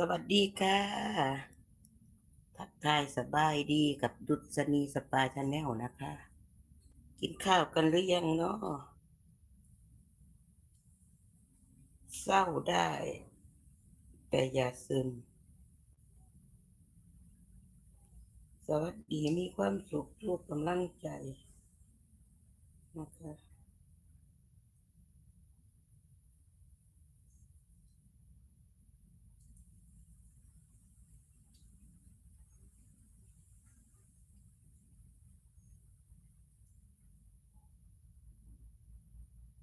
สวัสดีค่ะ ทักทายสบายดีกับดุษณีสปาชาแนลนะคะ กินข้าวกันหรือยังเนาะเศร้าได้ แต่อย่าซึม สวัสดีมีความสุขทุกกำลังใจนะคะ อื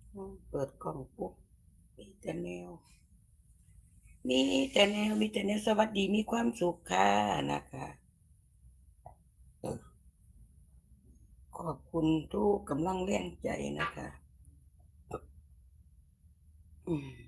ม เปิดกล่องปุ๊บมีแต่แนว มีแต่แนวมีแต่แนวสวัสดีมีความสุขค่ะนะคะขอบคุณทุกกำลังแรงใจนะคะ อืม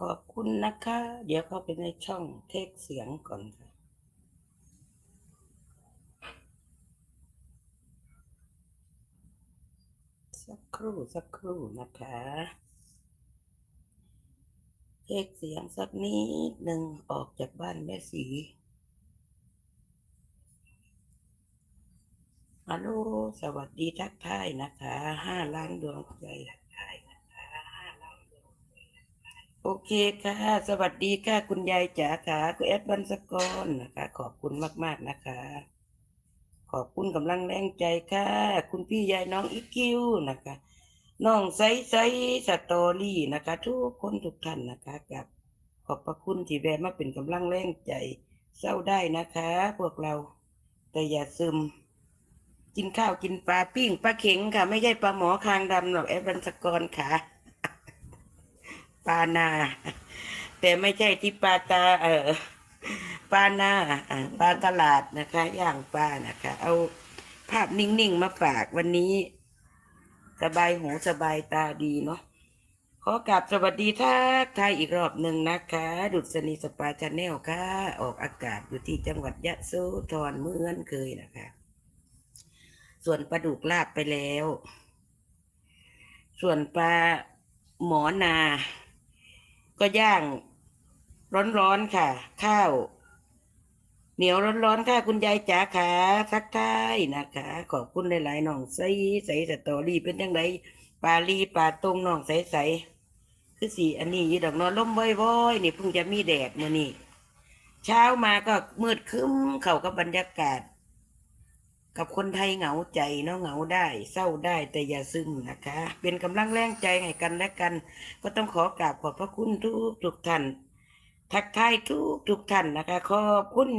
ขอบคุณนะคะ เดี๋ยวเข้าไปในช่องเทคเสียงก่อนค่ะ สักครู่สักครู่นะคะ เทคเสียงสักนิดหนึ่งออกจากบ้านแม่สีฮัลโหลสวัสดีทักทายนะคะห้าล้านดวงใจทักทายนะคะห้าล้านดวงใจ โอเคค่ะ สวัสดีค่ะคุณยายจ๋าค่ะคุณแอดบันสกรนะคะ ขอบคุณมากๆนะคะ ขอบคุณกำลังแรงใจค่ะ คุณพี่ยายน้องอีคิวนะคะน้องไซไซสตอรี่นะคะ ทุกคนทุกท่านนะคะกับขอบพระคุณที่แวะมาเป็นกำลังแรงใจเศร้าได้นะคะ พวกเราแต่อย่าซึม กินข้าวกินปลาปิ้งปลาเข็งค่ะ ไม่ใช่ปลาหมอคางดำหรอกแอดบันสกรค่ะ ปานา แต่ไม่ใช่ที่ปาตา เออปานาปลาตลาดนะคะ ย่างปลานะคะ เอาภาพนิ่งๆมาฝากวันนี้ สบายหูสบายตาดีเนาะขอกราบสวัสดีทักทายอีกรอบหนึ่งนะคะ ดุษณีสปาชาแนลค่ะ ออกอากาศอยู่ที่จังหวัดยะโสธรเมือนเคยนะคะ ส่วนปลาดุกลาบไปแล้ว ส่วนปลาหมอนา ก็ย่างร้อนๆค่ะ ข้าว เหนียวร้อนๆค่ะคุณยายจ๋าค่ะสักทายนะคะ ขอบคุณหลายๆน้องใสใสสตอรี่เป็นจังไดปลาลีปลาตรงน้องใสใสคือสีอันนี้ยีดอกนอนล่มว้อยๆนี่เพิ่งจะมีแดดมื่อนี้เช้ามาก็มืดครึ้มเข้ากับบรรยากาศ กับคนไทยเหงาใจเนาะเหงาได้ เศร้าได้แต่อย่าซึมนะคะ เป็นกำลังแรงใจให้กันและกัน ก็ต้องขอกราบขอบพระคุณทุกทุกท่านทักทายทุกทุกท่านนะคะ ขอบคุณ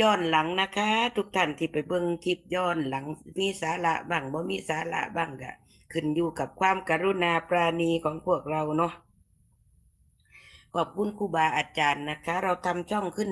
ย้อนหลังนะคะ ทุกท่านที่ไปเบิ่งคลิปย้อนหลังมีสาระบ้างบ่มีสาระบ้างก็ขึ้นอยู่กับความกรุณาปราณีของพวกเราเนาะขอบคุณครูบาอาจารย์นะคะ เราทำช่องขึ้น